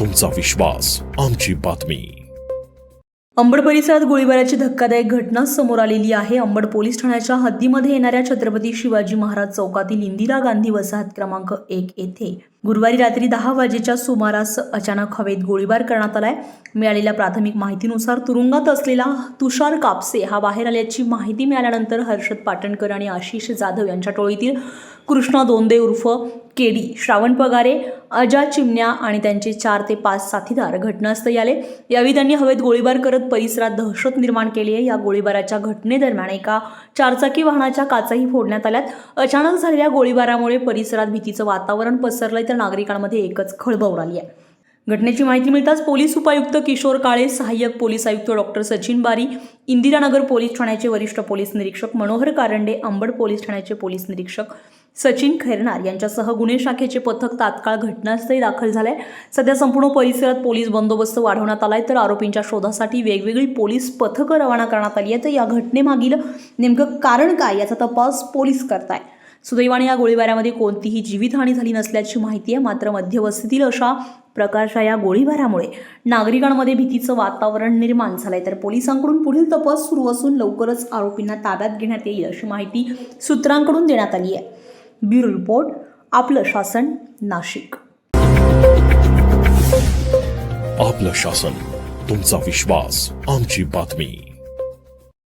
तुमचा विश्वास आमची बातमी. अंबड परिसरात गोळीबाराची धक्कादायक घटना समोर आलेली आहे. अंबड पोलीस ठाण्याच्या हद्दीमध्ये येणाऱ्या छत्रपती शिवाजी महाराज चौकातील इंदिरा गांधी वसाहत क्रमांक एक येथे गुरुवारी रात्री दहा वाजेच्या सुमारास अचानक हवेत गोळीबार करण्यात आलाय. मिळालेल्या प्राथमिक माहितीनुसार तुरुंगात असलेला तुषार कापसे हा बाहेर आल्याची माहिती मिळाल्यानंतर हर्षद पाटणकर आणि आशिष जाधव यांच्या टोळीतील कृष्णा दोंदे उर्फ केडी श्रावण पगारे अजा चिमण्या आणि त्यांचे चार ते पाच साथीदार घटनास्थळी आले. यावेळी त्यांनी हवेत गोळीबार करत परिसरात दहशत निर्माण केली आहे. या गोळीबाराच्या घटनेदरम्यान एका चारचाकी वाहनाच्या काचाही फोडण्यात आल्यात. अचानक झालेल्या गोळीबारामुळे परिसरात भीतीचं वातावरण पसरलंय. तर नागरिकांमध्ये एकच खळबळ उडाली आहे. घटनेची माहिती मिळताच पोलीस उपायुक्त किशोर काळे सहाय्यक पोलीस आयुक्त डॉक्टर सचिन बारी इंदिरानगर पोलीस ठाण्याचे वरिष्ठ पोलीस निरीक्षक मनोहर कारंडे अंबड पोलीस ठाण्याचे पोलीस निरीक्षक सचिन खैरनार यांच्यासह गुन्हे शाखेचे पथक तात्काळ घटनास्थळी दाखल झाले सध्या संपूर्ण परिसरात पोलीस बंदोबस्त वाढवण्यात आलाय तर आरोपींच्या शोधासाठी वेगवेगळी पोलीस पथकं रवाना करण्यात आली आहे तर या घटनेमागील नेमकं कारण काय याचा तपास पोलीस करताय सुदैवाने या गोळीबारामध्ये कोणतीही जीवितहानी झाली नसल्याची माहिती आहे. मात्र मध्यवस्तीतील अशा प्रकारच्या या गोळीबारामुळे नागरिकांमध्ये भीतीचं वातावरण निर्माण झालंय. तर पोलिसांकडून पुढील तपास सुरू असून लवकरच आरोपींना ताब्यात घेण्यात येईल अशी माहिती सूत्रांकडून देण्यात आली आहे. ब्युरो रिपोर्ट आपलं शासन नाशिक. आपलं शासन तुमचा विश्वास आमची बातमी.